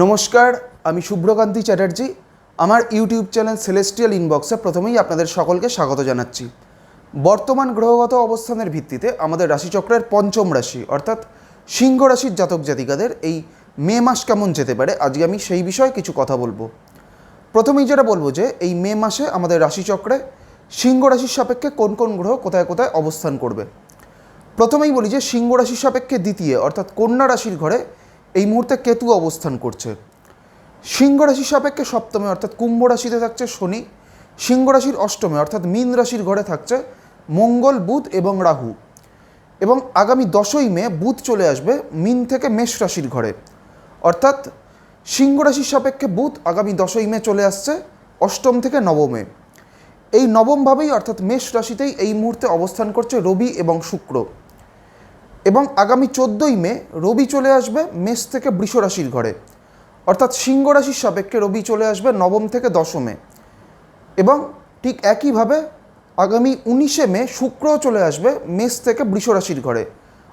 নমস্কার, আমি শুভ্রকান্তি চ্যাটার্জি। আমার ইউটিউব চ্যানেল সেলেস্টিয়াল ইনবক্সে প্রথমেই আপনাদের সকলকে স্বাগত জানাচ্ছি। বর্তমান গ্রহগত অবস্থানের ভিত্তিতে আমাদের রাশিচক্রের পঞ্চম রাশি, অর্থাৎ সিংহ রাশির জাতক জাতিকাদের এই মে মাস কেমন যেতে পারে, আজকে আমি সেই বিষয়ে কিছু কথা বলব। প্রথমেই যেটা বলব যে, এই মে মাসে আমাদের রাশিচক্রে সিংহ রাশির সাপেক্ষে কোন কোন গ্রহ কোথায় কোথায় অবস্থান করবে। প্রথমেই বলি যে, সিংহ রাশির সাপেক্ষে দ্বিতীয়, অর্থাৎ কন্যা রাশির ঘরে এই মুহূর্তে কেতু অবস্থান করছে। সিংহ রাশির সাপেক্ষে সপ্তমে, অর্থাৎ কুম্ভ রাশিতে থাকছে শনি। সিংহ রাশির অষ্টমে, অর্থাৎ মীন রাশির ঘরে থাকছে মঙ্গল, বুধ এবং রাহু। এবং আগামী দশই মে বুধ চলে আসবে মিন থেকে মেষ রাশির ঘরে। অর্থাৎ সিংহ রাশির সাপেক্ষে বুধ আগামী দশই মে চলে আসছে অষ্টম থেকে নবমে। এই নবমভাবেই অর্থাৎ মেষ রাশিতেই এই মুহূর্তে অবস্থান করছে রবি এবং শুক্র। এবং আগামী চোদ্দোই মে রবি চলে আসবে মেষ থেকে বৃষ রাশির ঘরে। অর্থাৎ সিংহ রাশির সাপেক্ষে রবি চলে আসবে নবম থেকে দশমে। এবং ঠিক একইভাবে আগামী উনিশে মে শুক্রও চলে আসবে মেষ থেকে বৃষ রাশির ঘরে।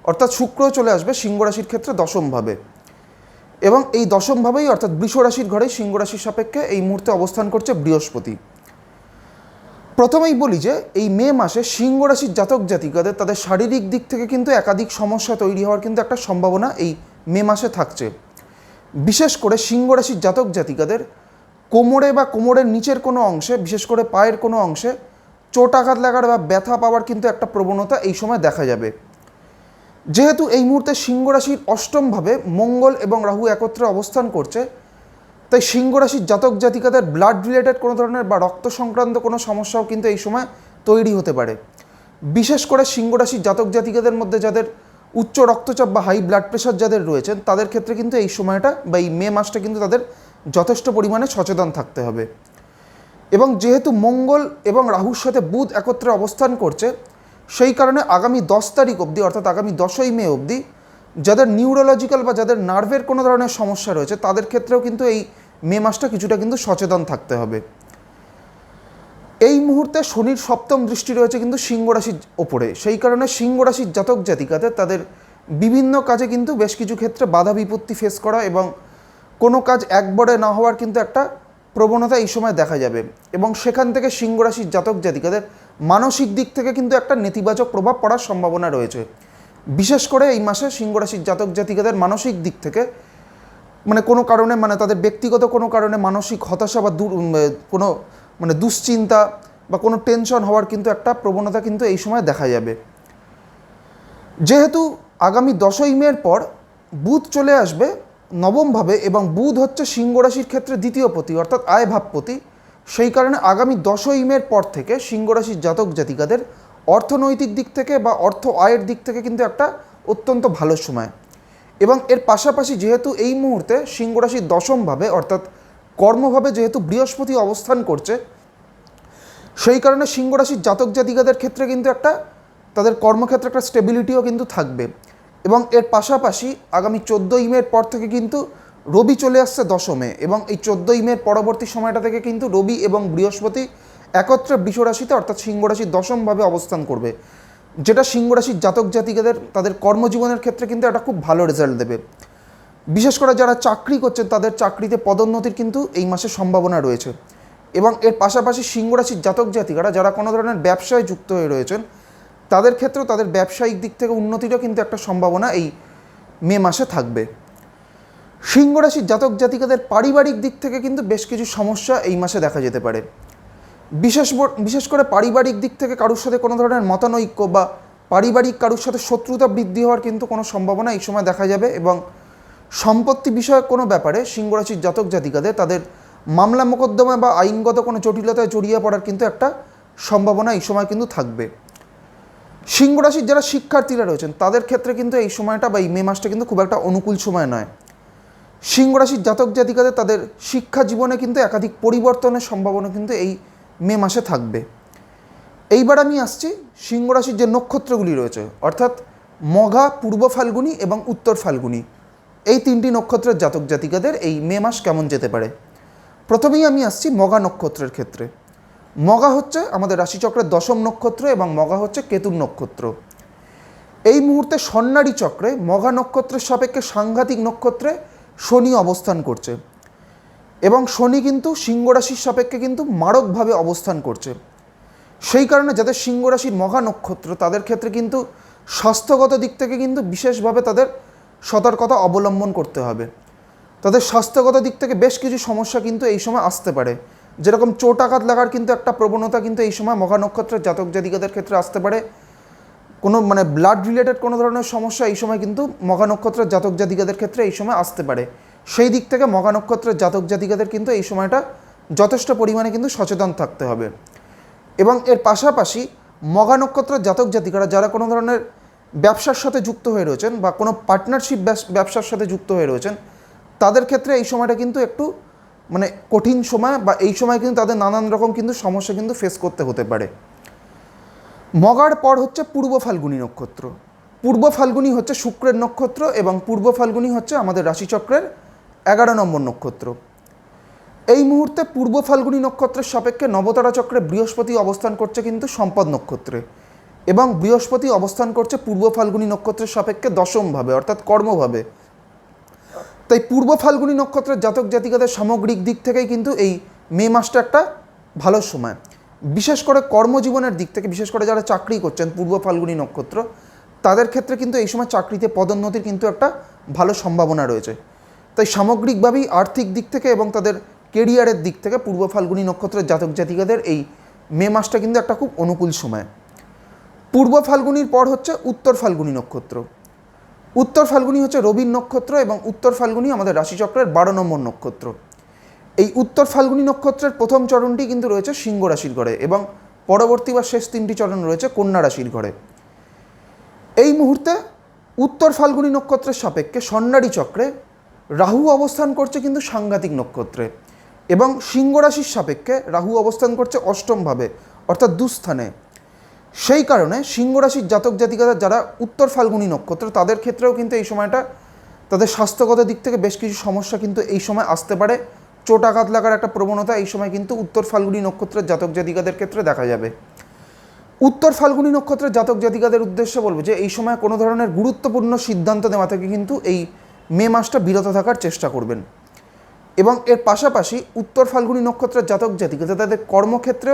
অর্থাৎ শুক্রও চলে আসবে সিংহ রাশির ক্ষেত্রে দশমভাবে। এবং এই দশমভাবেই অর্থাৎ বৃষ রাশির ঘরে সিংহ রাশির সাপেক্ষে এই মুহূর্তে অবস্থান করছে বৃহস্পতি। প্রথমেই বলি যে এই মে মাসে সিংহ রাশির জাতক জাতিকাদের তাদের শারীরিক দিক থেকে কিন্তু একাধিক সমস্যা তৈরি হওয়ার কিন্তু একটা সম্ভাবনা এই মে মাসে থাকছে। বিশেষ করে সিংহ রাশির জাতক জাতিকাদের কোমরে বা কোমরের নিচের কোনো অংশে, বিশেষ করে পায়ের কোনো অংশে চোট আঘাত লাগার বা ব্যথা পাওয়ার কিন্তু একটা প্রবণতা এই সময় দেখা যাবে। যেহেতু এই মুহূর্তে সিংহ রাশির অষ্টমভাবে মঙ্গল এবং রাহু একত্রে অবস্থান করছে তাই সিংহ রাশির জাতক জাতিকাদের ব্লাড রিলেটেড কোনো ধরনের বা রক্ত সংক্রান্ত কোনো সমস্যাও কিন্তু এই সময় তৈরি হতে পারে। বিশেষ করে সিংহ রাশির জাতক জাতিকাদের মধ্যে যাদের উচ্চ রক্তচাপ বা হাই ব্লাড প্রেশার যাদের রয়েছেন তাদের ক্ষেত্রে কিন্তু এই সময়টা বা এই মে মাসটা কিন্তু তাদের যথেষ্ট পরিমাণে সচেতন থাকতে হবে। এবং যেহেতু মঙ্গল এবং রাহুর সাথে বুধ একত্রে অবস্থান করছে, সেই কারণে আগামী দশ তারিখ অবধি, অর্থাৎ আগামী দশই মে অবধি যাদের নিউরোলজিক্যাল বা যাদের নার্ভের কোনো ধরনের সমস্যা রয়েছে, তাদের ক্ষেত্রেও কিন্তু এই মে মাসটা কিছুটা কিন্তু সচেতন থাকতে হবে। এই মুহূর্তে শনির সপ্তম দৃষ্টি রয়েছে কিন্তু সিংহ রাশির ওপরে। সেই কারণে সিংহ রাশির জাতক জাতিকাদের তাদের বিভিন্ন কাজে কিন্তু বেশ কিছু ক্ষেত্রে বাধা বিপত্তি ফেস করা এবং কোনো কাজ একবারে না হওয়ার কিন্তু একটা প্রবণতা এই সময় দেখা যাবে। এবং সেখান থেকে সিংহ রাশির জাতক জাতিকাদের মানসিক দিক থেকে কিন্তু একটা নেতিবাচক প্রভাব পড়ার সম্ভাবনা রয়েছে। বিশেষ করে এই মাসে সিংহ রাশির জাতক জাতিকাদের মানসিক দিক থেকে মানে কোনো কারণে মানে তাদের ব্যক্তিগত কোনো কারণে মানসিক হতাশা বা দূর কোনো মানে দুশ্চিন্তা বা কোনো টেনশন হওয়ার কিন্তু একটা প্রবণতা কিন্তু এই সময় দেখা যাবে। যেহেতু আগামী দশই মের পর বুধ চলে আসবে নবমভাবে এবং বুধ হচ্ছে সিংহ রাশির ক্ষেত্রে দ্বিতীয় পতি, অর্থাৎ আয় ভাবপতি সেই কারণে আগামী দশই মের পর থেকে সিংহ রাশির জাতক জাতিকাদের অর্থনৈতিক দিক থেকে বা অর্থ আয়ের দিক থেকে কিন্তু একটা অত্যন্ত ভালো সময়। এবং এর পাশাপাশি যেহেতু এই মুহূর্তে সিংহ রাশির দশমভাবে অর্থাৎ কর্মভাবে যেহেতু বৃহস্পতি অবস্থান করছে, সেই কারণে সিংহ রাশির জাতক জাতিকাদের ক্ষেত্রে কিন্তু একটা, তাদের কর্মক্ষেত্রে একটা স্টেবিলিটিও কিন্তু থাকবে। এবং এর পাশাপাশি আগামী চোদ্দোই মের পর থেকে কিন্তু রবি চলে আসছে দশমে। এবং এই চোদ্দোই মের পরবর্তী সময়টা থেকে কিন্তু রবি এবং বৃহস্পতি একত্রে বৃষ রাশিতে অর্থাৎ সিংহ রাশির দশমভাবে অবস্থান করবে। যেটা সিংহ রাশির জাতক জাতিকাদের, তাদের কর্মজীবনের ক্ষেত্রে কিন্তু একটা খুব ভালো রেজাল্ট দেবে। বিশেষ করে যারা চাকরি করছেন, তাদের চাকরিতে পদোন্নতির কিন্তু এই মাসে সম্ভাবনা রয়েছে। এবং এর পাশাপাশি সিংহ রাশির জাতক জাতিকারা, যারা কোনো ধরনের ব্যবসায় যুক্ত হয়ে রয়েছেন, তাদের ক্ষেত্রেও তাদের ব্যবসায়িক দিক থেকে উন্নতিরও কিন্তু একটা সম্ভাবনা এই মে মাসে থাকবে। সিংহ রাশির জাতক জাতিকাদের পারিবারিক দিক থেকে কিন্তু বেশ কিছু সমস্যা এই মাসে দেখা যেতে পারে। বিশেষ বিশেষ করে পারিবারিক দিক থেকে কারোর সাথে কোনো ধরনের মতানৈক্য বা পারিবারিক কারোর সাথে শত্রুতা বৃদ্ধি হওয়ার কিন্তু কোনো সম্ভাবনা এই সময় দেখা যাবে এবং সম্পত্তি বিষয়ক কোনো ব্যাপারে সিংহ রাশির জাতক জাতিকাদের তাদের মামলা মোকদ্দমা বা আইনগত কোনো জটিলতায় জড়িয়ে পড়ার কিন্তু একটা সম্ভাবনা এই সময় কিন্তু থাকবে। সিংহ রাশির যারা শিক্ষার্থীরা রয়েছেন, তাদের ক্ষেত্রে কিন্তু এই সময়টা বা এই মে মাসটা কিন্তু খুব একটা অনুকূল সময় নয়। সিংহ রাশির জাতক জাতিকাদের তাদের শিক্ষা জীবনে কিন্তু একাধিক পরিবর্তনের সম্ভাবনা কিন্তু এই মে মাসে থাকবে। এইবার আমি আসছি সিংহ রাশির যে নক্ষত্রগুলি রয়েছে, অর্থাৎ মঘা, পূর্ব ফাল্গুনি এবং উত্তর ফাল্গুনি। এই তিনটি নক্ষত্রের জাতক জাতিকাদের এই মে মাস কেমন যেতে পারে? প্রথমেই আমি আসছি মগা নক্ষত্রের ক্ষেত্রে। মগা হচ্ছে আমাদের রাশিচক্রের দশম নক্ষত্র এবং মগা হচ্ছে কেতুর নক্ষত্র। এই মুহূর্তে সন্ন্যারী চক্রে মঘা নক্ষত্রের সাপেক্ষে সাংঘাতিক নক্ষত্রে শনি অবস্থান করছে। এবং শনি কিন্তু সিংহ রাশির সাপেক্ষে কিন্তু মারকভাবে অবস্থান করছে। সেই কারণে যাদের সিংহ রাশির মহা নক্ষত্র, তাদের ক্ষেত্রে কিন্তু স্বাস্থ্যগত দিক থেকে কিন্তু বিশেষভাবে তাদের সতর্কতা অবলম্বন করতে হবে। তাদের স্বাস্থ্যগত দিক থেকে বেশ কিছু সমস্যা কিন্তু এই সময় আসতে পারে। যেরকম চোট আঘাত লাগার কিন্তু একটা প্রবণতা কিন্তু এই সময় মহা নক্ষত্রের জাতক জাতিকাদের ক্ষেত্রে আসতে পারে। কোনো মানে ব্লাড রিলেটেড কোনো ধরনের সমস্যা এই সময় কিন্তু মঘা নক্ষত্রের জাতক জাতিকাদের ক্ষেত্রে এই সময় আসতে পারে। সেই দিক থেকে মঘা নক্ষত্রের জাতক জাতিকাদের কিন্তু এই সময়টা যথেষ্ট পরিমাণে কিন্তু সচেতন থাকতে হবে। এবং এর পাশাপাশি মঘা নক্ষত্রের জাতক জাতিকারা যারা কোনো ধরনের ব্যবসার সাথে যুক্ত হয়ে রয়েছেন বা কোনো পার্টনারশিপ ব্যবসার সাথে যুক্ত হয়ে রয়েছেন, তাদের ক্ষেত্রে এই সময়টা কিন্তু একটু মানে কঠিন সময় বা এই সময় কিন্তু তাদের নানান রকম কিন্তু সমস্যা কিন্তু ফেস করতে হতে পারে। মগার পর হচ্ছে পূর্ব ফাল্গুনী নক্ষত্র। পূর্ব ফাল্গুনী হচ্ছে শুক্রের নক্ষত্র এবং পূর্ব ফাল্গুনী হচ্ছে আমাদের রাশিচক্রের এগারো নম্বর নক্ষত্র। এই মুহূর্তে পূর্ব ফাল্গুনী নক্ষত্রের সাপেক্ষে নবতারা চক্রে বৃহস্পতি অবস্থান করছে কিন্তু সম্পদ নক্ষত্রে এবং বৃহস্পতি অবস্থান করছে পূর্ব ফাল্গুনী নক্ষত্রের সাপেক্ষে দশমভাবে, অর্থাৎ কর্মভাবে। তাই পূর্ব ফাল্গুনী নক্ষত্রের জাতক জাতিকাদের সামগ্রিক দিক থেকেই কিন্তু এই মে মাসটা একটা ভালো সময়। বিশেষ করে কর্মজীবনের দিক থেকে, বিশেষ করে যারা চাকরি করছেন পূর্ব ফাল্গুনী নক্ষত্র, তাদের ক্ষেত্রে কিন্তু এই সময় চাকরিতে পদোন্নতির কিন্তু একটা ভালো সম্ভাবনা রয়েছে। তাই সামগ্রিকভাবেই আর্থিক দিক থেকে এবং তাদের কেরিয়ারের দিক থেকে পূর্ব ফাল্গুনী নক্ষত্রের জাতক জাতিকাদের এই মে মাসটা কিন্তু একটা খুব অনুকূল সময়। পূর্ব ফাল্গুনির পর হচ্ছে উত্তর ফাল্গুনী নক্ষত্র। উত্তর ফাল্গুনি হচ্ছে রবির নক্ষত্র এবং উত্তর ফাল্গুনি আমাদের রাশিচক্রের বারো নম্বর নক্ষত্র। এই উত্তর ফাল্গুনী নক্ষত্রের প্রথম চরণটি কিন্তু রয়েছে সিংহ রাশির ঘরে এবং পরবর্তী বা শেষ তিনটি চরণ রয়েছে কন্যা রাশির ঘরে। এই মুহূর্তে উত্তর ফাল্গুনী নক্ষত্রের সাপেক্ষে সন্ন্যারী চক্রে রাহু অবস্থান করছে কিন্তু সাংঘাতিক নক্ষত্রে এবং সিংহ রাশির সাপেক্ষে রাহু অবস্থান করছে অষ্টমভাবে, অর্থাৎ দুস্থানে। সেই কারণে সিংহ রাশির জাতক জাতিকারা যারা উত্তর ফাল্গুনী নক্ষত্র, তাদের ক্ষেত্রেও কিন্তু এই সময়টা তাদের স্বাস্থ্যগত দিক থেকে বেশ কিছু সমস্যা কিন্তু এই সময় আসতে পারে। চোট আঘাত লাগার একটা প্রবণতা এই সময় কিন্তু উত্তর ফাল্গুনী নক্ষত্রের জাতক জাতিকাদের ক্ষেত্রে দেখা যাবে। উত্তর ফাল্গুনী নক্ষত্রের জাতক জাতিকাদের উদ্দেশ্যে বলব যে, এই সময় কোনো ধরনের গুরুত্বপূর্ণ সিদ্ধান্ত নেওয়া থেকে কিন্তু এই মে মাসটা বিরত থাকার চেষ্টা করবেন। এবং এর পাশাপাশি উত্তর ফাল্গুনী নক্ষত্রের জাতক জাতিকাদের তাদের কর্মক্ষেত্রে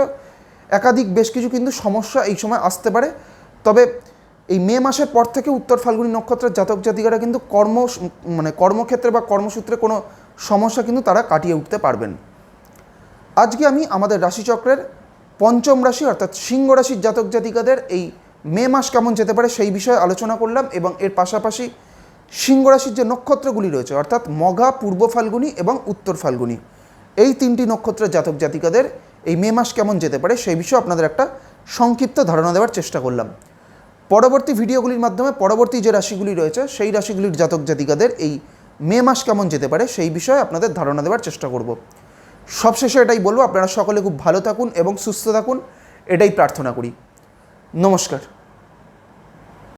একাধিক বেশ কিছু কিন্তু সমস্যা এই সময় আসতে পারে। তবে এই মে মাসের পর থেকে উত্তর ফাল্গুনী নক্ষত্রের জাতক জাতিকারা কিন্তু কর্ম মানে কর্মক্ষেত্রে বা কর্মসূত্রে কোনো সমস্যা কিন্তু তারা কাটিয়ে উঠতে পারবেন। আজকে আমি আমাদের রাশিচক্রের পঞ্চম রাশি, অর্থাৎ সিংহ রাশির জাতক জাতিকাদের এই মে মাস কেমন যেতে পারে সেই বিষয়ে আলোচনা করলাম এবং এর পাশাপাশি সিংহ রাশির যে নক্ষত্রগুলি রয়েছে, অর্থাৎ মঘা, পূর্ব ফাল্গুনি এবং উত্তর ফাল্গুনি, এই তিনটি নক্ষত্রের জাতক জাতিকাদের এই মে মাস কেমন যেতে পারে সেই বিষয়ে আপনাদের একটা সংক্ষিপ্ত ধারণা দেওয়ার চেষ্টা করলাম। পরবর্তী ভিডিওগুলির মাধ্যমে পরবর্তী যে রাশিগুলি রয়েছে, সেই রাশিগুলির জাতক জাতিকাদের এই মে মাস কেমন যেতে পারে সেই বিষয়ে আপনাদের ধারণা দেওয়ার চেষ্টা করব। সবশেষে এটাই বলব, আপনারা সকলে খুব ভালো থাকুন এবং সুস্থ থাকুন, এটাই প্রার্থনা করি। নমস্কার।